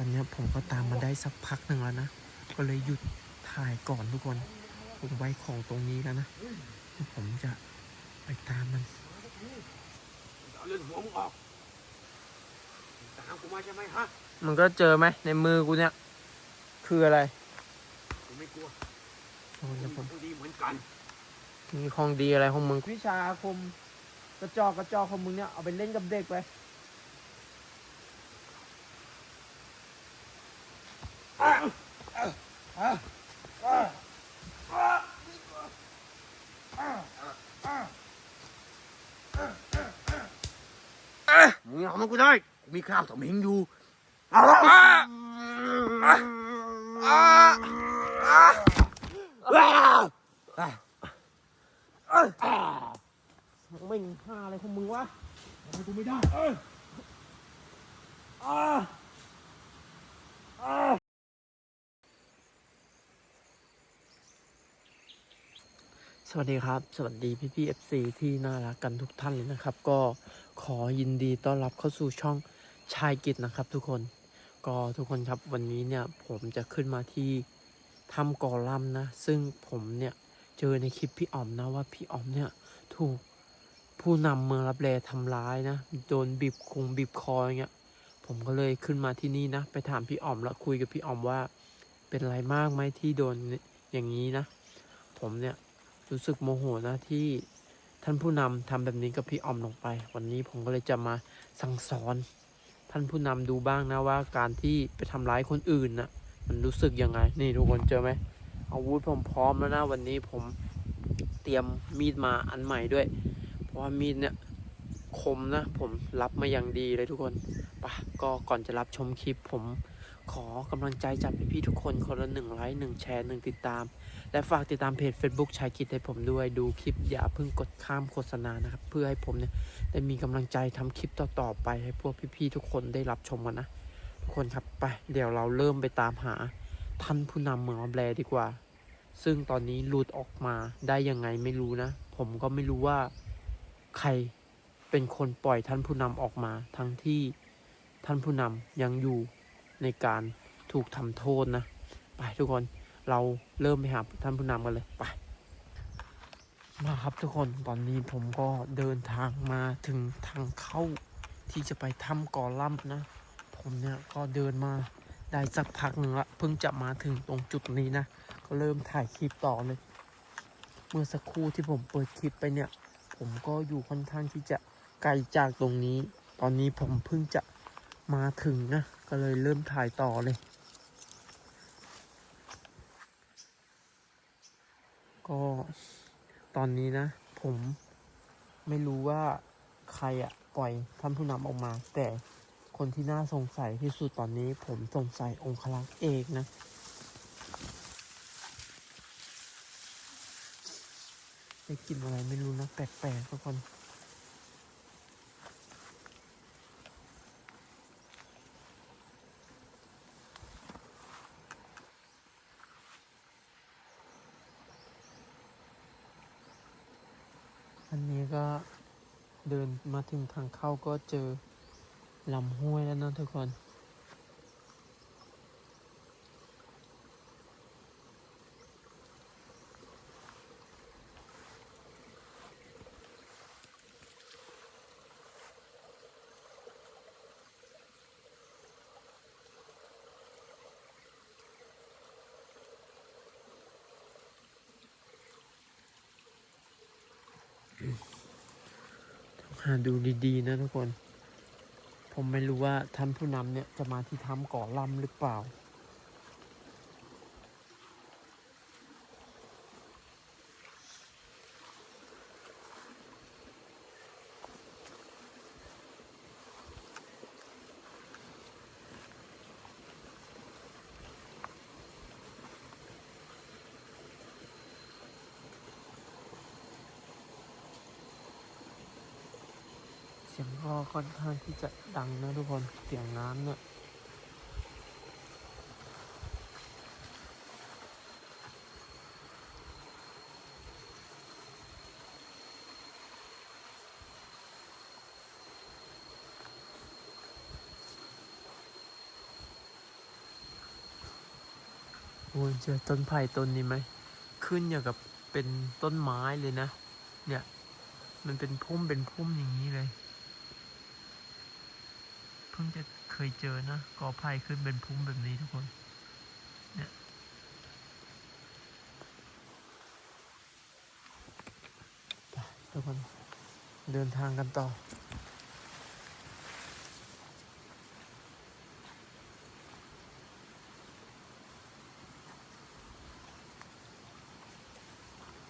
ตอนเนี้ยผมก็ตามมาได้สักพักหนึ่งแล้วนะ ก็เลยหยุดถ่ายก่อนทุกคน ผมไว้ของตรงนี้แล้วนะเดี๋ยวผมจะไปตามมันเอาเรื่องหัวมึงออกตามกูมาใช่ไหมฮะ มันก็เจอไหมในมือกูเนี่ย คืออะไรกูไม่กลัวโอ้ยกูเดี๋ยวผมก็ดีเหมือนกัน มีของดีอะไรของมึงวิชาอาคม กระจอกกระจอกของมึงเนี่ยเอาไปเล่นกับเด็กไป มึงเอามันกูได้กูมีข้าวถมเหงอยู่เอาละไม่งห้าอะไรของมึงวะเอากูไม่ได้สวัสดีครับ สวัสดีพี่พี่เอฟซีที่น่ารักกันทุกท่านเลยนะครับ ก็ ขอยินดีต้อนรับเข้าสู่ช่องชายกิจนะครับ ทุกคนก็ทุกคนครับวันนี้เนี่ยผมจะขึ้นมาที่ถ้ำกอลัมน์นะ ซึ่งผมเนี่ยเจอในคลิปพี่อ๋อมนะว่าพี่อ๋อมเนี่ยถูกผู้นำเมืองรับแลทำร้ายนะ โดนบีบคงบีบคออย่างเงี้ยผมก็เลยขึ้นมาที่นี่นะ ไปถามพี่อ๋อมแล้วคุยกับพี่อ๋อมว่า เป็นไรมากไหมที่โดนอย่างนี้นะ ผมเนี่ยรู้สึกโมโหนะที่ ท่านผู้นำทำแบบนี้กับพี่ออมลงไป วันนี้ผมก็เลยจะมาสั่งสอน ท่านผู้นำดูบ้างนะว่าการที่ไปทำร้ายคนอื่นนะ่ะ มันรู้สึกยังไง นี่ทุกคนเจอไหมอาวุธผมพร้อมแล้วนะวันนี้ผมเตรียมมีดมาอันใหม่ด้วย เพราะว่ามีดเนี่ยคมนะ ผมรับมาอย่างดีเลยทุกคนปะก็ก่อนจะรับชมคลิปผม ขอกำลังใจจากพี่ๆทุกคนคนละหนึ่งไลค์หนึ่งแชร์หนึ่งติดตาม และฝากติดตามเพจ Facebook ชายกิจให้ผมด้วยดูคลิปอย่าเพิ่งกดข้ามโฆษณานะครับ เพื่อให้ผมเนี่ยได้มีกำลังใจทำคลิปต่อๆไปให้พวกพี่ๆทุกคนได้รับชมกันนะ ทุกคนครับไปเดี๋ยวเราเริ่มไปตามหาท่านผู้นำเมืองอับแลดีกว่า ซึ่งตอนนี้หลุดออกมาได้ยังไงไม่รู้นะ ผมก็ไม่รู้ว่าใครเป็นคนปล่อยท่านผู้นำออกมาทั้งที่ท่านผู้นำยังอยู่ ในการถูกทำโทษนะ ไปทุกคนเราเริ่มไปหาท่านผู้นำกันเลยไปมาครับทุกคนตอนนี้ผมก็เดินทางมาถึงทางเข้าที่จะไปถ้ำกอลัมนะ ผมเนี่ยก็เดินมาได้สักพักหนึ่งละเพิ่งจะมาถึงตรงจุดนี้นะ ก็เริ่มถ่ายคลิปต่อเลย เมื่อสักครู่ที่ผมเปิดคลิปไปเนี่ย ผมก็อยู่ค่อนข้างที่จะไกลจากตรงนี้ ตอนนี้ผมเพิ่งจะ มาถึงนะก็เลยเริ่มถ่ายต่อเลย ก็ตอนนี้นะ ผมไม่รู้ว่าใครอะปล่อยท่านผู้นำออกมา แต่คนที่น่าสงสัยที่สุดตอนนี้ผมสงสัยองคลักษ์เอกนะ ได้กลินอะไรไม่รู้นะ แปลกๆทุกคน อันนี้ก็เดินมา ถึงทางเข้าก็เจอลำห้วยแล้วนะทุกคน หาดูดีๆนะทุกคน ผมไม่รู้ว่าท่านผู้นำเนี่ยจะมาที่ถ้ำก่อลำหรือเปล่า สียงก็ค่อนข้างที่จะดังนะทุกคน เสียงน้ำเนี่ยผคุณเจอต้นไผ่ต้นนี้ไหม ขึ้นอย่างกับเป็นต้นไม้เลยนะ เนี่ย มันเป็นพุ่มเป็นพุ่มอย่างนี้เลย พิ่งจะเคยเจอนะกอไผ่ขึ้นเป็นพุ่มแบบนี้ทุกคน เนี่ยทุกคนเดินทางกันต่อ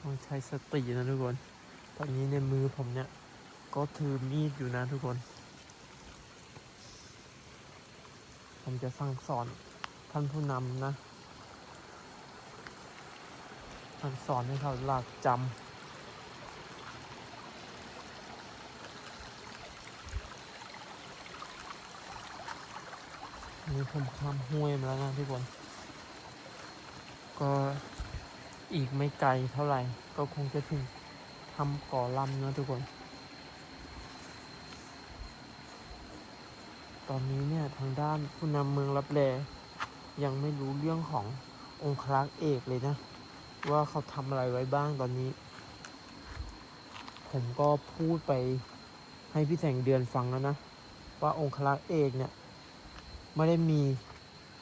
ต้องใช้สตินะทุกคน ตอนนี้ในมือผมเนี่ย ก็ถือมีดอยู่นะทุกคน ผมจะสั่งสอนท่านผู้นำนะ สั่งสอนให้เขาหลักจำนี่ผมข้ามห้วยมาแล้วนะทุกคน ก็อีกไม่ไกลเท่าไหร่ ก็คงจะถึงทำก่อลำนะทุกคน ตอนนี้เนี่ยทางด้านผู้นำเมืองรับแลยังไม่รู้เรื่องขององครักษ์เอกเลยนะ ว่าเขาทำอะไรไว้บ้างตอนนี้ ผมก็พูดไปให้พี่แสงเดือนฟังแล้วนะ ว่าองครักษ์เอกเนี่ยไม่ได้มี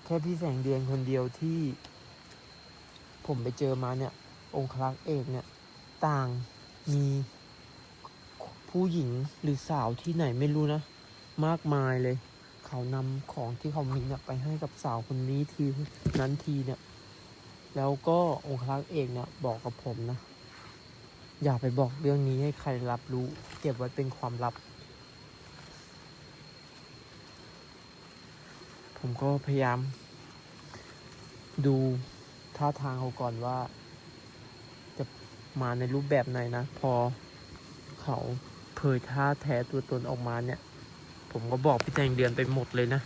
แค่พี่แสงเดือนคนเดียวที่ ผมไปเจอมาเนี่ย องครักษ์เอกเนี่ยต่างมีผู้หญิงหรือสาวที่ไหนไม่รู้นะ มากมายเลย เขานำของที่เขามีเนี่ยไปให้กับสาวคนนี้ทีนั้นทีเนี่ย แล้วก็องครักษ์เอกเนี่ยบอกกับผมนะ อย่าไปบอกเรื่องนี้ให้ใครรับรู้ เก็บไว้เป็นความลับ ผมก็พยายาม ดูท่าทางเขาก่อนว่า จะมาในรูปแบบไหนนะ พอเขาเผยท่าแท้ตัวตนออกมาเนี่ย ผมก็บอกพี่แจงเดือนไปหมดเลยนะ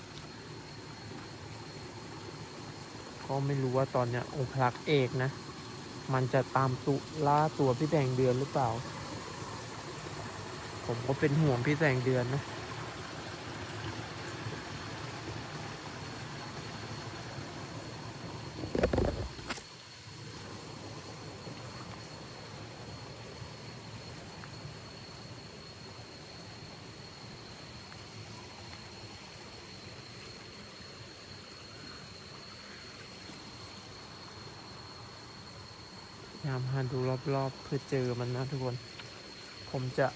ก็ไม่รู้ว่าตอนเนี้ยองคลักษ์เอกนะ มันจะตามตุล่าตัวพี่แจงเดือนหรือเปล่า ผมก็เป็นห่วงพี่แจงเดือนนะ พยายามหา ดูรอบๆเพื่อเจอมันนะทุกคน ผมจะ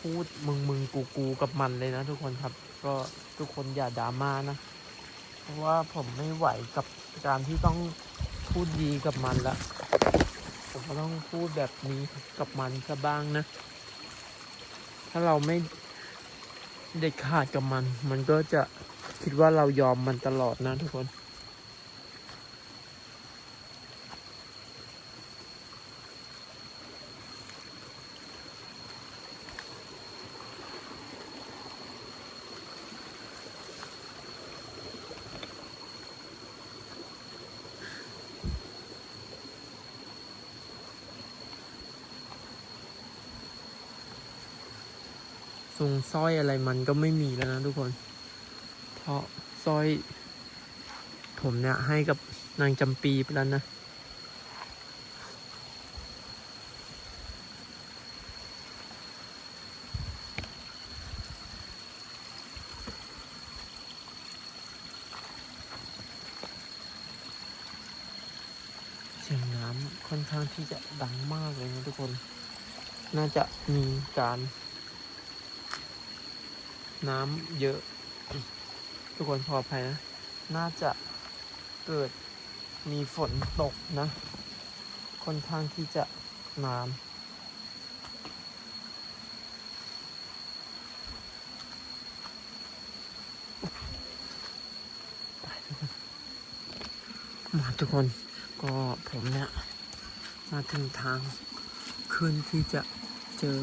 พูดมึงมึงกูกูกับมันเลยนะทุกคนครับ ก็ทุกคนอย่าดราม่านะ เพราะว่าผมไม่ไหวกับการที่ต้องพูดดีกับมันละผมก็ต้องพูดแบบนี้กับมันซะบ้างนะ ถ้าเราไม่เด็ดขาดกับมัน มันก็จะคิดว่าเรายอมมันตลอดนะทุกคน ทรงสร้อยอะไรมันก็ไม่มีแล้วนะทุกคน เพราะสร้อย ผมเนี่ยให้กับนางจำปีไปแล้วนะ เสียงน้ำค่อนข้างที่จะดังมากเลยนะทุกคน น่าจะมีการ น้ำเยอะ ทุกคนพออภัยนะ น่าจะเกิดมีฝนตกนะค่อนข้างที่จะนานมาทุกคนก็ผมเนี่ย มาถึงทางขึ้นที่จะเจอ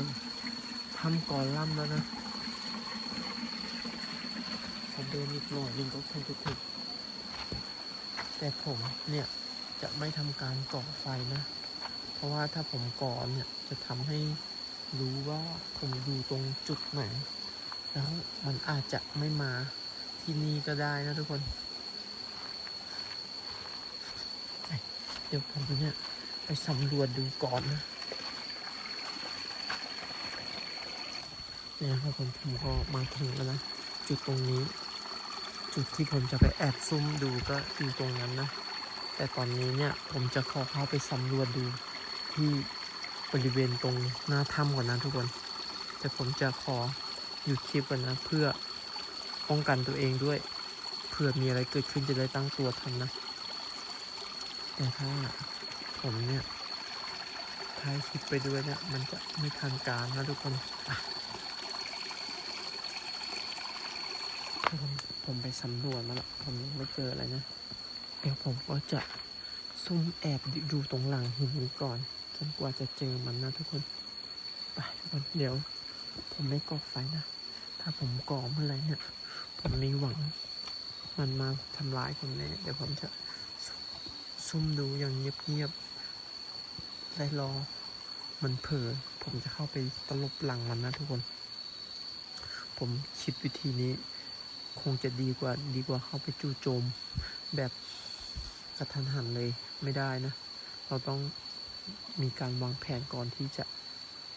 ถ้ำกอลัมแล้วนะ เดินอีกหน่อยหนึงก็คงจะถึงแต่ผมเนี่ยจะไม่ทำการก่อไฟนะ เพราะว่าถ้าผมก่อเนี่ยจะทำให้รู้ว่าผมอยู่ตรงจุดไหน แล้วมันอาจจะไม่มาที่นี่ก็ได้นะทุกคน เดี๋ยวผมเนี่ยไปสำรวจดูก่อนนะเนี่ยครับผมผมก็มาถึงแล้วนะจุดตรงนี้ จุดที่ผมจะไปแอบซุ่มดูก็อยู่ตรงนั้นนะ แต่ตอนนี้เนี่ยผมจะขอเข้าไปสำรวจดูที่บริเวณตรงหน้าถ้ำก่อนนะทุกคน แต่ผมจะขอหยุดคลิปก่อนนะเพื่อป้องกันตัวเองด้วยเผื่อมีอะไรเกิดขึ้นจะได้ตั้งตัวทันนะ แต่ถ้าผมเนี่ยถ่ายคลิปไปด้วยเนี่ยมันจะไม่ทันการนะทุกคนอะทุกคน ผมไปสำรวจมาแล้วผมยังไม่เจออะไรนะ เดี๋ยวผมก็จะซุ่มแอบดูตรงหลังหินนี้ก่อน จนกว่าจะเจอมันนะทุกคน ไปทุกคนเดี๋ยว ผมไม่ก่อไฟนะ ถ้าผมก่อเมื่อไรเนี่ย ผมมีหวัง มันมาทำร้ายผมแน่เดี๋ยวผมจะซุซุ่มดูอย่างเงียบๆและรอมันเผลอผมจะเข้าไปตลบหลังมันนะทุกคน ผมคิดวิธีนี้ คงจะดีกว่าดีกว่าเข้าไปจู่โจมแบบกระทันหันเลยไม่ได้นะ เราต้องมีการวางแผนก่อนที่จะ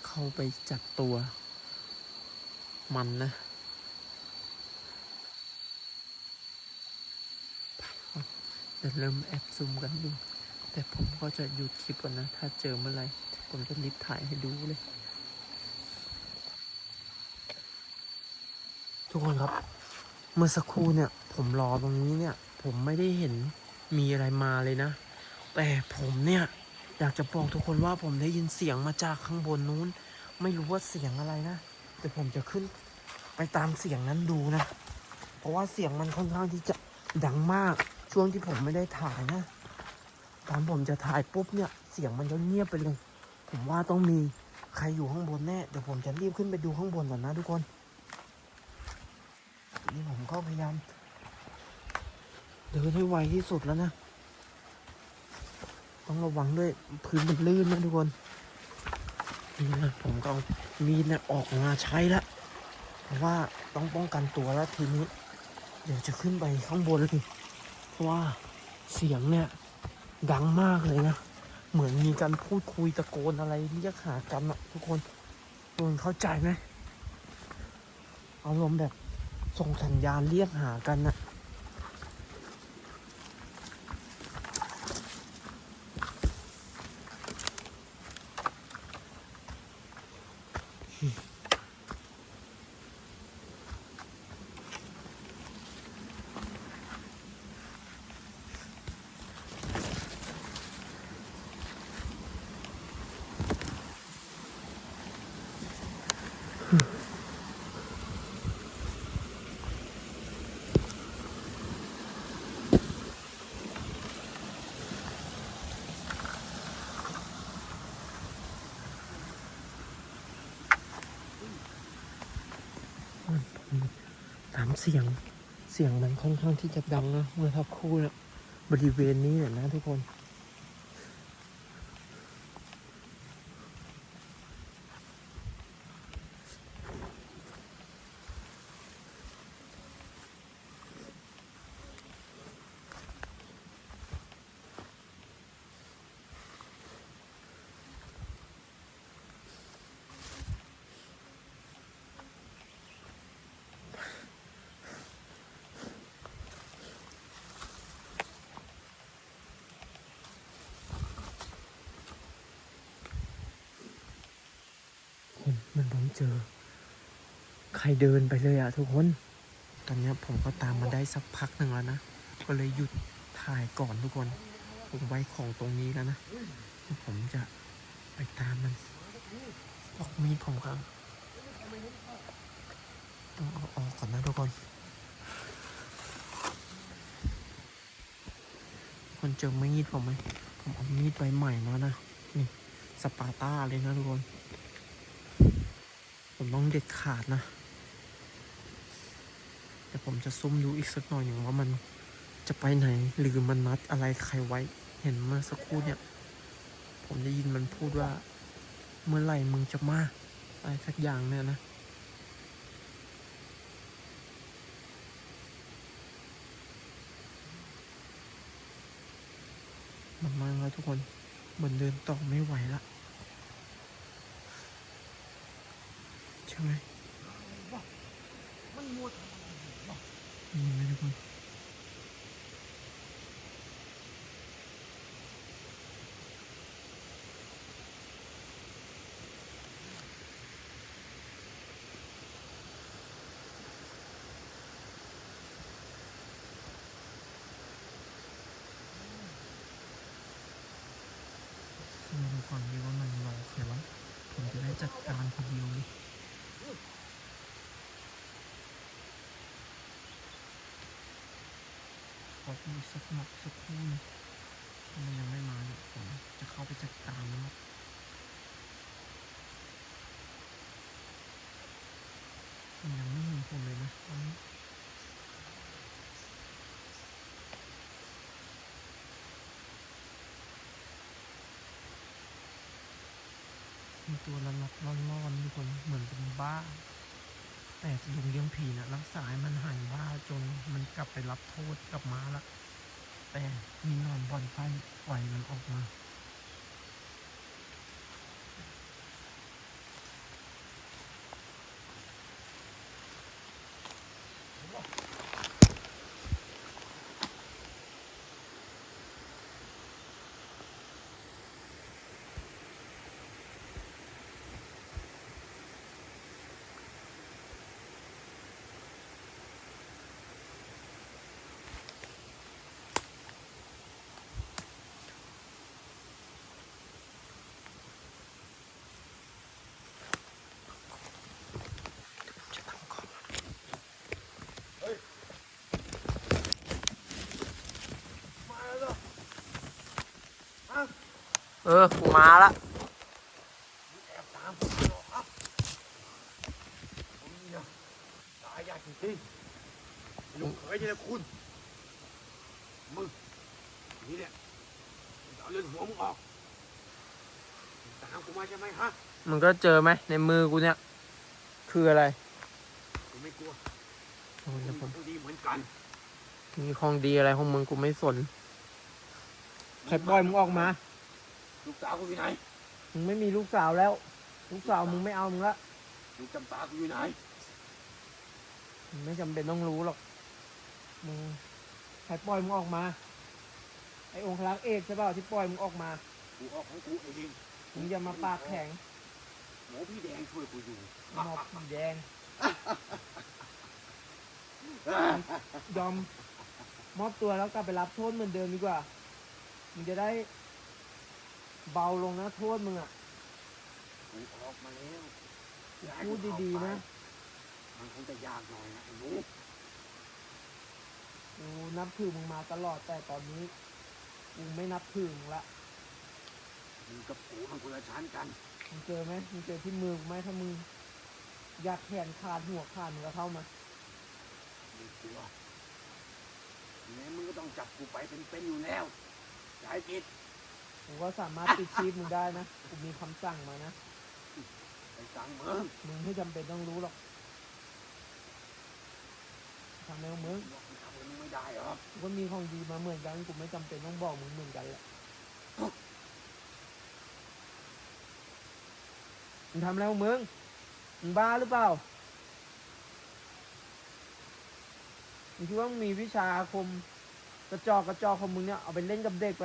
เข้าไปจับตัวมันนะจะเริ่มแอบซูมกันดู แต่ผมก็จะหยุดคลิปก่อนนะ ถ้าเจอเมื่อไหรผมจะรีบถ่ายให้ดูเลย ทุกคนครับ เมื่อสักครู่เนี่ย ผมรอตรงนี้เนี่ย ผมไม่ได้เห็นมีอะไรมาเลยนะ แต่ผมเนี่ย อยากจะบอกทุกคนว่าผมได้ยินเสียงมาจากข้างบนนู้น ไม่รู้ว่าเสียงอะไรนะ แต่ผมจะขึ้นไปตามเสียงนั้นดูนะ เพราะว่าเสียงมันค่อนข้างที่จะดังมาก ช่วงที่ผมไม่ได้ถ่ายนะ ตอนผมจะถ่ายปุ๊บเนี่ย เสียงมันก็เงียบไปเลย ผมว่าต้องมีใครอยู่ข้างบนแน่ เดี๋ยวผมจะรีบขึ้นไปดูข้างบนก่อนนะทุกคน นี่ผมก็พยายาม เดินให้ไวที่สุดแล้วนะ ต้องระวังด้วยพื้นมันลื่นนะทุกคนนี่นะผมก็เอามีดเนี่ยออกมาใช้ละเพราะว่าต้องป้องกันตัวแล้วทีนี้ เดี๋ยวจะขึ้นไปข้างบนเลยเพราะว่าเสียงเนี่ยดังมากเลยนะ เหมือนมีการพูดคุยตะโกนอะไรเรียกหากันอะทุกคนทุกคนเข้าใจไหมอารมณ์แบบ ส่งสัญญาณเรียกหากันนะ ตาม เสียงเสียงมันค่อนข้างที่จะดังนะเมื่อทับคู่นะบริเวณนี้เนี่ยนะทุกคนมันผม เจอ ใครเดินไปเลยอะทุกคน ตอนนี้ผมก็ตามมาได้สักพักหนึ่งแล้วนะ ก็เลยหยุดถ่ายก่อนทุกคน ผมไว้ของตรงนี้แล้วนะเดี๋ยวผมจะไปตามมันออกมีดผมครับต้องเอาออกก่อนนะทุกคน คนเจอมีดผมไหมผมเอามีดใบใหม่มานะ นี่สปาร์ต้าเลยนะทุกคน ผมต้องเด็ดขาดนะ แต่ผมจะซุ่มดูอีกสักหน่อยหนึ่งว่ามันจะไปไหนหรือมันนัดอะไรใครไว้ เห็นเมื่อสักครู่เนี่ย ผมได้ยินมันพูดว่า เมื่อไหร่มึงจะมาอะไรสักอย่างเนี่ยนะมันมากแล้วทุกคนเหมือนเดินต่อไม่ไหวละ ช่ไหมมันมัวทำอะไรวะนี่ไหมทุกคนมาดูก่อนดีว่ามันรอใครวะผมจะได้จัดการคนเดียวเลย ขอพูดสักหนักสักคู่มันยังไม่มาเนี่ยผมจะเข้าไปจัดการมันนะมันยังไม่เห็นผมเลยนะตอนนี้มีตัวละลับล่อนๆทุกคนเหมือนเป็นบ้า แต่ลุงเลี้ยงผีนะรักษาให้มันหายบ้าจนมันกลับไปรับโทษกลับมาละแต่มีนอนบอลไฟปล่อยมันออกมา จะทำก่อน มาแล้วเหรอฮะ เออกูมาละมึงแอบตามผมเหรอครับผมเนี่ยตายยากจริงๆลูกเขยเนี่ยนะคุณ มึง นี่เนี่ยมึงจะเอาเลือดหัวมึงออกมึงตามกูมาใช่ไหมฮะ มึงก็เจอไหมในมือกูเนี่ย คืออะไร กูไม่กลัวโอ้ยกูเดี๋ยวผมมีดีเหมือนกัน มีของดีอะไรของมึงกูไม่สน ใครปล่อยมึงออกมา ลูกสาวกูอยู่ไหน มึงไม่มีลูกสาวแล้ว ลูกสาวมึงไม่เอามึงละลูกจำปากูอยู่ไหน มึงไม่จำเป็นต้องรู้หรอกมึงใครปล่อยมึงออกมา ไอ้องคลักษ์เอกใช่เปล่าที่ปล่อยมึงออกมากูออกของกูเองมึงอย่ามาปากแข็งหมอพี่แดงช่วยกูอยู่หมอบผีแดงยอมมอบตัวแล้วกลับไปรับโทษเหมือนเดิมดีกว่ามึงจะได้ เบาลงนะโทษมึงอะกูออกมาแล้วพูดดีๆนะ มันคงจะยากหน่อยนะไอ้หนูกูนับถือมึงมาตลอดแต่ตอนนี้กูไม่นับถือมึงละมึงกับกูมันคนละชั้นกันมึงเจอไหมมึงเจอที่มือกูไหมถ้ามึงอยากแขนขาดหัวขาดมึงก็เข้ามามึงกลัวแม้มึงก็ต้องจับกูไปเป็นๆอยู่แล้วสายจิต กูก็สามารถปิดชีพมึงได้นะกูมีคำสั่งมานะไปสั่งมึงมึงไม่จำเป็นต้องรู้หรอกทำไมของมึงบอกมึงทำกับมึงไม่ได้หรอกกูก็มีของดีมาเหมือนกันกูไม่จำเป็นต้องบอกมึงเหมือนกันแหละมึงทำอะไรของมึงมึงบ้าหรือเปล่ามึงคิดว่ามึงมีวิชาอาคมกระจอกกระจอกของมึงเนี่ยเอาไปเล่นกับเด็กไป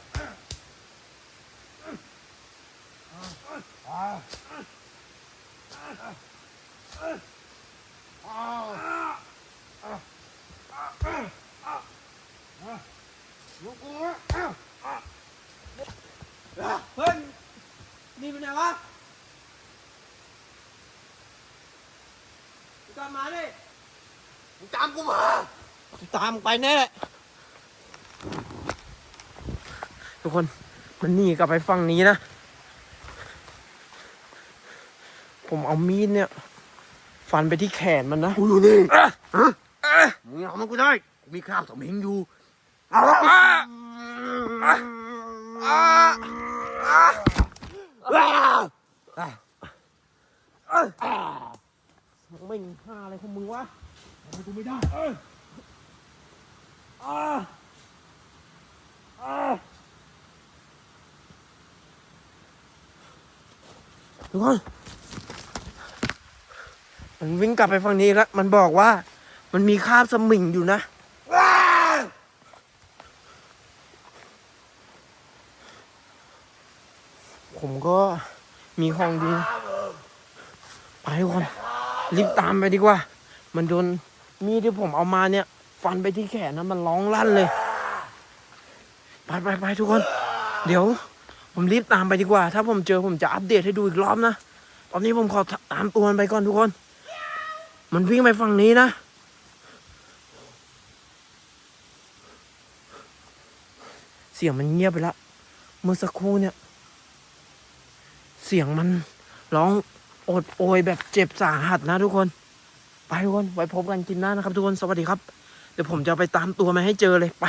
ลูกกู เฮ้ยนี่เป็นไงวะกลับ มาดิมึงตามกูมาตามไปแน่ ทุกคนมันหนีกลับไปฝั่งนี้นะ ผมเอามีดเนี่ย ฟันไปที่แขนมันนะกูอยู่นี่มึงเอามันกูได้กูมีคราบสมิงอยู่อะอะ ไม่มีค่าอะไรของมึงวะทำไมกูไม่ได้ทุกคนมันวิ่งกลับไปฝั่งนี้แล้ว มันบอกว่า มันมีคราบสมิงอยู่นะผมก็มีของดี ไปทุกคน รีบตามไปดีกว่า มันโดนมีดที่ผมเอามาเนี่ย ฟันไปที่แขนนะมันร้องลั่นเลย ไปไปไปทุกคน เดี๋ยว ผมรีบตามไปดีกว่า ถ้าผมเจอผมจะอัปเดตให้ดูอีกรอบนะ ตอนนี้ผมขอตามตัวมันไปก่อนทุกคน มันวิ่งไปฝั่งนี้นะเสียงมันเงียบไปล้วเมื่อสักครู่เนี่ย เสียงมันร้อง อดโอยแบบเจ็บสาหัสนะทุกคน ไปทุกคนไว้พบกันกินหน้านะครับ ทุกคนสวัสดีครับ เดี๋ยวผมจะไปตามตัวมาให้เจอเลยไป